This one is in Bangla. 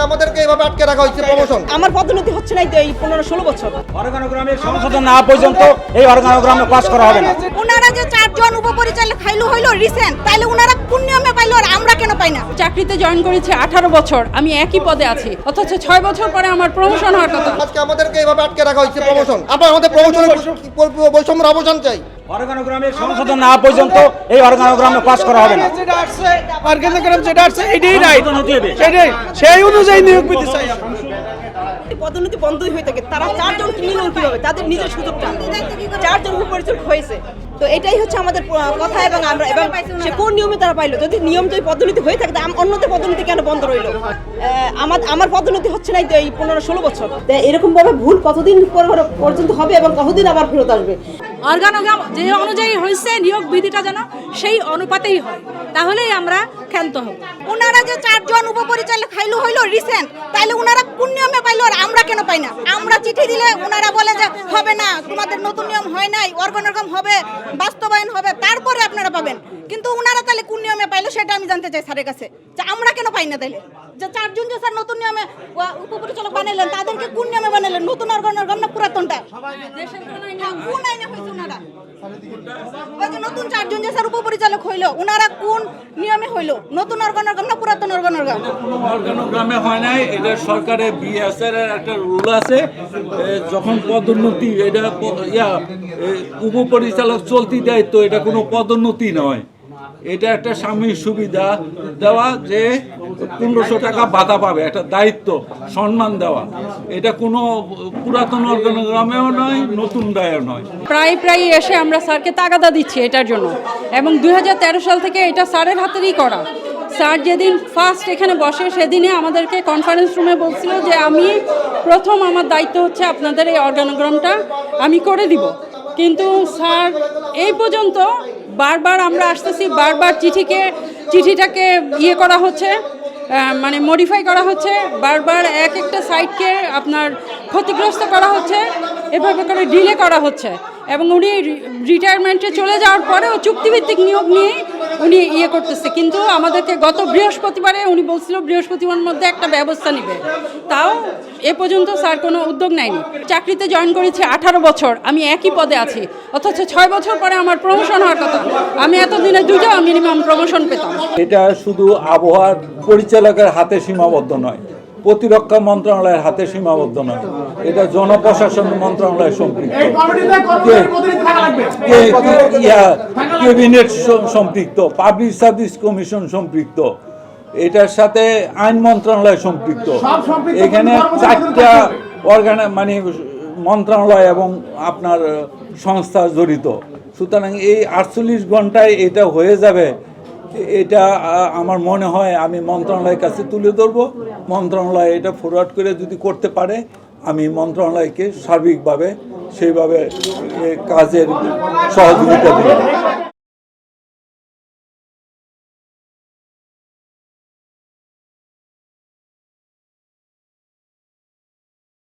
আজকে আমাদেরকে এভাবে আটকে রাখা হয়েছে প্রমোশন আমার পদোন্নতি হচ্ছে না এই তো এই পনেরো ষোলো বছর। অর্গানোগ্রামের সংশোধন না পর্যন্ত এই অর্গানোগ্রামে পাস করা হবে না। ওনারা যে চারজন উপপরিচালক খাইলো হইল রিসেন্ট তাইলে ওনারা কোন নিয়মে পাইলো আর আমরা কেন পাই না? চাকরিতে জয়েন করেছি আঠারো বছর আমি একই পদে আছি। অথচ ছয় বছর পরে আমার প্রমোশন হওয়ার কথা। আজকে আমাদেরকে এভাবে আটকে রাখা হয়েছে প্রমোশন আপনার আমাদের প্রমোশনের বৈষম্যের অবসান চাই। অর্গানোগ্রামের সংশোধন না পর্যন্ত এই অর্গানোগ্রামে পাস করা হবে না। যেটা আসছে অর্গানোগ্রাম যেটা আসছে এটাই রাইট সংশোধন হতে হবে। সেটাই সেই অনুযায়ী নিয়োগ পেতে চাই পদোন্নতি বন্ধই হয়ে থাকে। তারা চারজন কীভাবে? তাদের নিজের সুযোগটা। চারজন উপপরিচালক হয়েছে। তো এটাই হচ্ছে আমাদের কথা এবং আমরা এবং সে কোন নিয়মে তারা পাইলো? যদি নিয়ম যদি পদোন্নতি হয়ে থাকে তাহলে অন্যদের পদোন্নতি কেন বন্ধ রইল? আমার আমার পদোন্নতি হচ্ছে না এই তো এই পনেরো ষোলো বছর। এরকম ভাবে ভুল কতদিন পর- পর্যন্ত হবে এবং কতদিন আবার ফেরত আসবে? অর্গানোগ্রাম যে অনুযায়ী হয়েছে নিয়োগ বিধিটা যেন সেই অনুপাতেই হয় তাহলেই আমরা ক্ষান্ত হব। ওনারা যে চারজন উপপরিচালক খাইলো হইল রিসেন্ট তাইলে ওনারা পাই না। আমরা চিঠি দিলে ওনারা বলে যে হবে না তোমাদের নতুন নিয়ম হয় নাই অর্গানোগ্রাম হবে বাস্তবায়ন হবে তারপরে আপনারা পাবেন। কিন্তু ওনারা তাহলে কোন নিয়মে পাইলো সেটা আমি জানতে চাই স্যারের কাছে। যে আমরা কেন পাই না তাইলে যে চারজন যে স্যার নতুন নিয়মে উপপরিচালক বানাইলেন তাদেরকে কোন নিয়মে বানাইলেন? নতুন অর্গানোগ্রাম না পুরাতনটা? হ্যাঁ, কোন আইনে হয়েছে ওনারা? ওই যে নতুন চারজন যে স্যার উপপরিচালক হইল ওনারা কোন নিয়মে হইল? নতুন অর্গানোগ্রাম না পুরাতন অর্গানোগ্রাম অর্গানোগ্রামে হয় নাই, এটা সরকারের বিএসআর এর একটা রুল আছে যখন পদোন্নতি, এটা ইয়া উপপরিচালক চলতি দায়িত্ব, এটা কোনো পদোন্নতি নয়। এটা একটা স্বামীর সুবিধা দেওয়া যে পনেরোশো টাকা ভাতা পাবে, একটা দায়িত্ব, সম্মান দেওয়া। এটা কোনো পুরাতন অর্গানোগ্রামেও নয়, নতুন দায়ও নয়। প্রায় প্রায় এসে আমরা স্যারকে তাগাদা দিচ্ছি এটার জন্য। এবং দু হাজার তেরো সাল থেকে এটা স্যারের হাতেরই করা। স্যার যেদিন ফার্স্ট এখানে বসে, সেদিনে আমাদেরকে কনফারেন্স রুমে বলছিল যে, আমি প্রথম আমার দায়িত্ব হচ্ছে আপনাদের এই অর্গানোগ্রামটা আমি করে দিব। কিন্তু স্যার এই পর্যন্ত বারবার আমরা আসতেছি, বারবার চিঠিকে, চিঠিটাকে ইয়ে করা হচ্ছে মানে মডিফাই করা হচ্ছে, বারবার এক একটা সাইটকে আপনার ক্ষতিগ্রস্ত করা হচ্ছে, এভাবে করে ডিলে করা হচ্ছে। এবং উনি রিটায়ারমেন্টে চলে যাওয়ার পরেও চুক্তিভিত্তিক নিয়োগ নিয়ে উনি ইয়ে করতেছে। কিন্তু আমাদেরকে গত বৃহস্পতিবারে উনি বলছিল বৃহস্পতিবার মধ্যে একটা ব্যবস্থা নেবে। তাও এ পর্যন্ত স্যার কোনো উদ্যোগ নেয়নি। চাকরিতে জয়েন করেছি আঠারো বছর, আমি একই পদে আছি। অথচ ছয় বছর পরে আমার প্রমোশন হওয়ার কথা। আমি এতদিনে দুটো মিনিমাম প্রমোশন পেতাম। এটা শুধু আবহাওয়ার পরিচালকের হাতে সীমাবদ্ধ নয় প্রতিরক্ষা মন্ত্রণালয়ের হাতে সীমাবদ্ধ নয়। এটা জনপ্রশাসন মন্ত্রণালয় সম্পৃক্ত। ক্যাবিনেট সম্পৃক্ত পাবলিক সার্ভিস কমিশন সম্পৃক্ত। এটার সাথে আইন মন্ত্রণালয় সম্পৃক্ত। এখানে চারটা অর্গানা মানে মন্ত্রণালয় এবং আপনার সংস্থা জড়িত। সুতরাং এই আটচল্লিশ ঘন্টায় এটা হয়ে যাবে। এটা আমার মনে হয় আমি মন্ত্রণালয়ের কাছে তুলে ধরবো। মন্ত্রণালয় এটা ফরওয়ার্ড করে যদি করতে পারে, আমি মন্ত্রণালয়কে সার্বিকভাবে সেইভাবে কাজের সহযোগিতা দেব।